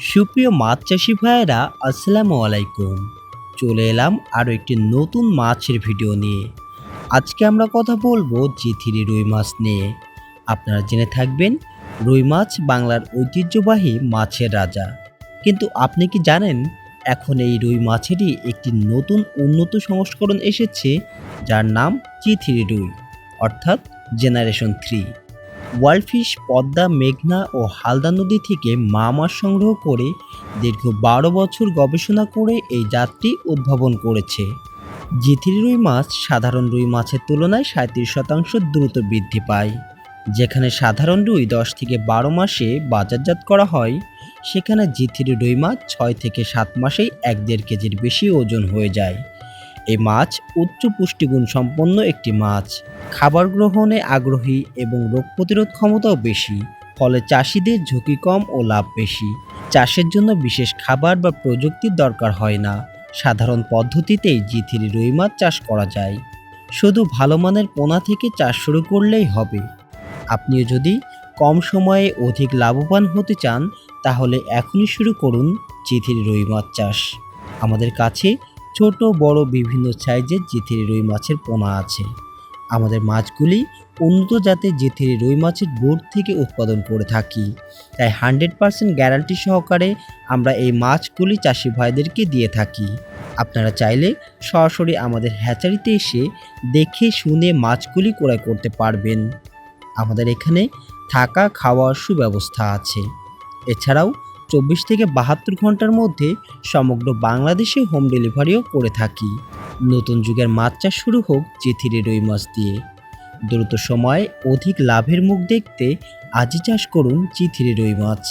সুপ্রিয় মাছ চাষি ভাইয়েরা, আসসালামু আলাইকুম। চলে এলাম আরও একটি নতুন মাছের ভিডিও নিয়ে। আজকে আমরা কথা বলব জিথিরি রুই মাছ নিয়ে। আপনারা জেনে থাকবেন, রুই মাছ বাংলার ঐতিহ্যবাহী মাছের রাজা। কিন্তু আপনি কি জানেন, এখন এই রুই মাছেরই একটি নতুন উন্নত সংস্করণ এসেছে, যার নাম চিথিরি রুই, অর্থাৎ জেনারেশন থ্রি। ওয়ার্ল্ডফিশ পদ্মা, মেঘনা ও হালদা নদী থেকে মা মাছ সংগ্রহ করে দীর্ঘ বারো বছর গবেষণা করে এই জাতটি উদ্ভাবন করেছে। জিথিরি রুই মাছ সাধারণ রুই মাছের তুলনায় সাঁত্রিশ শতাংশ দ্রুত বৃদ্ধি পায়। যেখানে সাধারণ রুই দশ থেকে বারো মাসে বাজারজাত করা হয়, সেখানে জিথিরি রুই মাছ ছয় থেকে সাত মাসেই এক দেড় কেজির বেশি ওজন হয়ে যায়। এই মাছ উচ্চ পুষ্টিগুণ সম্পন্ন একটি মাছ। খাবার গ্রহণে আগ্রহী এবং রোগ প্রতিরোধ ক্ষমতাও বেশি, ফলে চাষিদের ঝুঁকি কম ও লাভ বেশি। চাষের জন্য বিশেষ খাবার বা প্রযুক্তির দরকার হয় না। সাধারণ পদ্ধতিতেই জিথিরি রুই মাছ চাষ করা যায়। শুধু ভালো মানের পোনা থেকে চাষ শুরু করলেই হবে। আপনিও যদি কম সময়ে অধিক লাভবান হতে চান, তাহলে এখনই শুরু করুন জিথিরি রুই মাছ চাষ। আমাদের কাছে ছোট, বড়, বিভিন্ন সাইজের জিথিরি রুই মাছের পোনা আছে। আমাদের মাছগুলি উন্নত জাতের জিথিরি রুই মাছের বোর্ড থেকে উৎপাদন করে থাকি। তাই হান্ড্রেড পার্সেন্ট গ্যারান্টি সহকারে আমরা এই মাছগুলি চাষি ভাইদেরকে দিয়ে থাকি। আপনারা চাইলে সরাসরি আমাদের হ্যাচারিতে এসে দেখে শুনে মাছগুলি ক্রয় করতে পারবেন। আমাদের এখানে থাকা খাওয়ার সুব্যবস্থা আছে। এছাড়াও চব্বিশ থেকে বাহাত্তর ঘণ্টার মধ্যে সমগ্র বাংলাদেশে হোম ডেলিভারিও করে থাকি। নতুন যুগের মাছ চাষ শুরু হোক চিথিরি রই মাছ দিয়ে। দ্রুত সময়ে অধিক লাভের মুখ দেখতে আজই চাষ করুন চিথিরে রই মাছ।